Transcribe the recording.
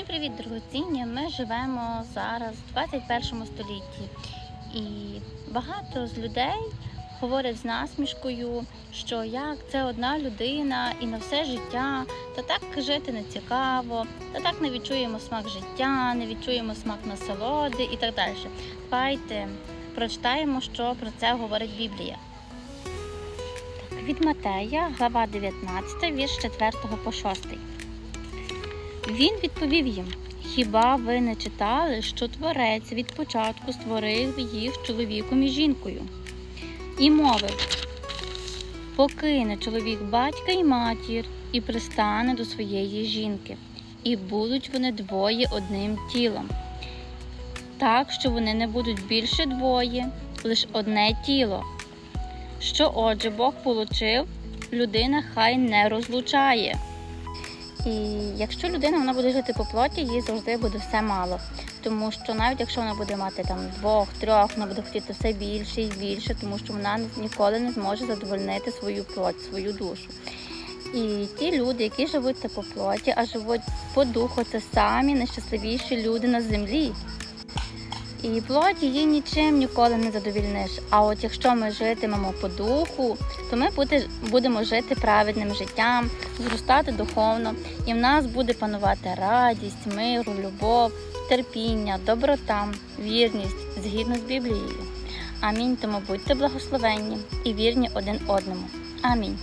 Всім привіт, дорогоцінні! Ми живемо зараз в 21 столітті, і багато з людей говорять з насмішкою, що як це одна людина і на все життя, та так жити не цікаво, та так не відчуємо смак життя, не відчуємо смак насолоди і так далі. Давайте прочитаємо, що про це говорить Біблія. Так, від Матея, глава 19, вірш 4 по 6. Він відповів їм: Хіба ви не читали, що творець від початку створив їх чоловіком і жінкою? І мовив: покине чоловік батька і матір і пристане до своєї жінки, і будуть вони двоє одним тілом. Так, що вони не будуть більше двоє, лише одне тіло. Що отже Бог получив, людина хай не розлучає. І якщо людина вона буде жити по плоті, їй завжди буде все мало. Тому що навіть якщо вона буде мати там двох, трьох, вона буде хотіти все більше і більше, тому що вона ніколи не зможе задовольнити свою плоть, свою душу. І ті люди, які живуть по плоті, а живуть по духу, це самі найщасливіші люди на землі. І плоті її нічим ніколи не задовільниш. А от якщо ми житимемо по духу, то ми буде, будемо жити праведним життям, зростати духовно, і в нас буде панувати радість, миру, любов, терпіння, доброта, вірність згідно з Біблією. Амінь. Тому будьте благословенні і вірні один одному. Амінь.